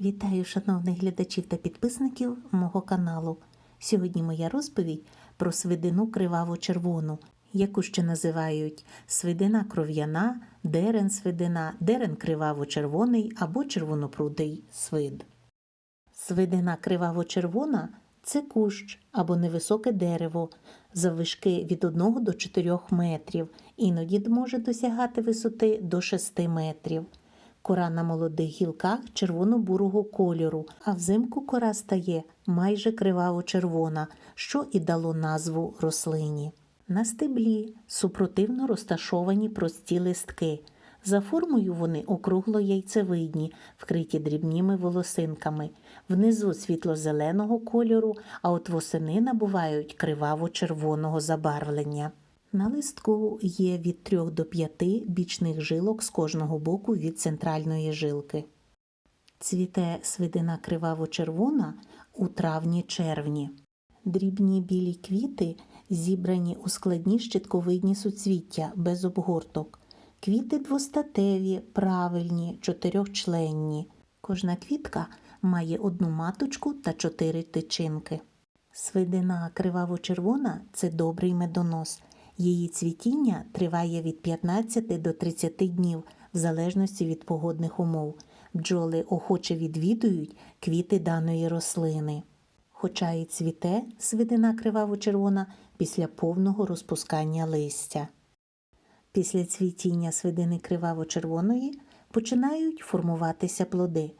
Вітаю шановних глядачів та підписників мого каналу. Сьогодні моя розповідь про свидину криваво-червону, яку ще називають свидина кров'яна, дерен свидина, дерен криваво-червоний або червонопрудий свид. Свидина криваво-червона це кущ або невисоке дерево, заввишки від 1 до 4 метрів, іноді може досягати висоти до 6 метрів. Кора на молодих гілках червоно-бурого кольору, а взимку кора стає майже криваво-червона, що і дало назву рослині. На стеблі супротивно розташовані прості листки. За формою вони округло-яйцевидні, вкриті дрібніми волосинками, внизу світло-зеленого кольору, а от восени набувають криваво-червоного забарвлення. На листку є від 3 до 5 бічних жилок з кожного боку від центральної жилки. Цвіте свидина криваво-червона у травні-червні. Дрібні білі квіти зібрані у складні щитковидні суцвіття без обгорток. Квіти двостатеві, правильні, чотирьохчленні. Кожна квітка має одну маточку та чотири тичинки. Свидина криваво-червона це добрий медонос. Її цвітіння триває від 15 до 30 днів в залежності від погодних умов. Бджоли охоче відвідують квіти даної рослини. Хоча і цвіте свидина криваво-червона після повного розпускання листя. Після цвітіння свидини криваво-червоної починають формуватися плоди.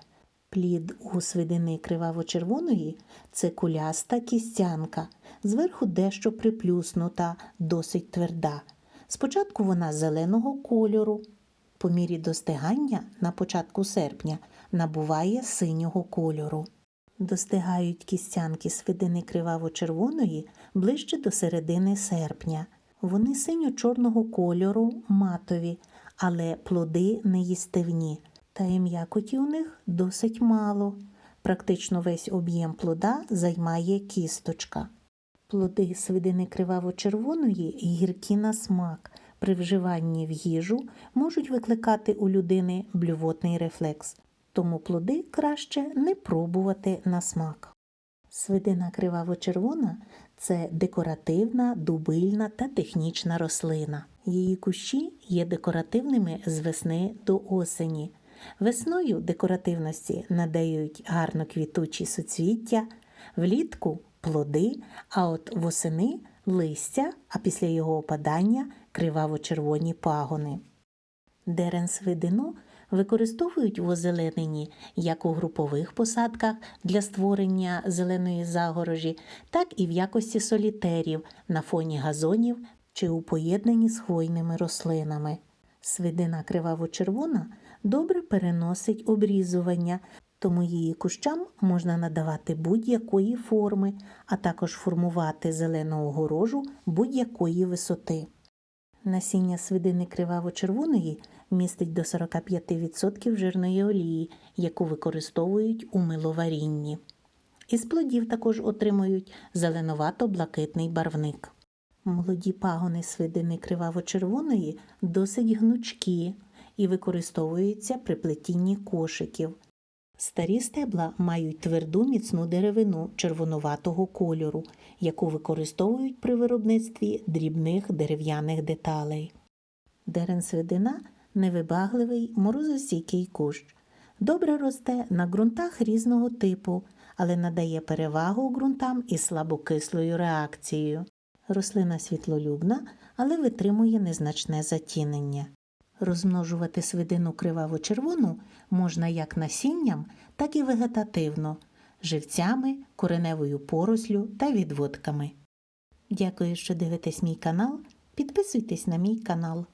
Плід у свидини криваво-червоної це куляста кістянка, зверху дещо приплюснута, досить тверда. Спочатку вона зеленого кольору, по мірі достигання на початку серпня набуває синього кольору. Достигають кістянки свидини криваво-червоної ближче до середини серпня. Вони синьо-чорного кольору, матові, але плоди неїстивні, та і м'якоті у них досить мало. Практично весь об'єм плода займає кісточка. Плоди свидини криваво-червоної гіркі на смак. При вживанні в їжу можуть викликати у людини блювотний рефлекс, тому плоди краще не пробувати на смак. Свидина криваво-червона це декоративна, дубильна та технічна рослина. Її кущі є декоративними з весни до осені. Весною декоративності надають гарно квітучі суцвіття, влітку плоди, а от восени листя, а після його опадання криваво-червоні пагони. Дерен свидину використовують в озелененні як у групових посадках для створення зеленої загорожі, так і в якості солітерів на фоні газонів чи у поєднанні з хвойними рослинами. Свидина криваво-червона добре переносить обрізування, тому її кущам можна надавати будь-якої форми, а також формувати зелену огорожу будь-якої висоти. Насіння свидини криваво-червоної містить до 45% жирної олії, яку використовують у миловарінні. Із плодів також отримують зеленувато-блакитний барвник. Молоді пагони свидини криваво-червоної досить гнучкі і використовуються при плетінні кошиків. Старі стебла мають тверду міцну деревину червонуватого кольору, яку використовують при виробництві дрібних дерев'яних деталей. Дерен свидина невибагливий морозостійкий кущ. Добре росте на ґрунтах різного типу, але надає перевагу ґрунтам із слабокислою реакцією. Рослина світлолюбна, але витримує незначне затінення. Розмножувати свидину криваво-червону можна як насінням, так і вегетативно, живцями, кореневою порослю та відводками. Дякую, що дивитесь мій канал. Підписуйтесь на мій канал.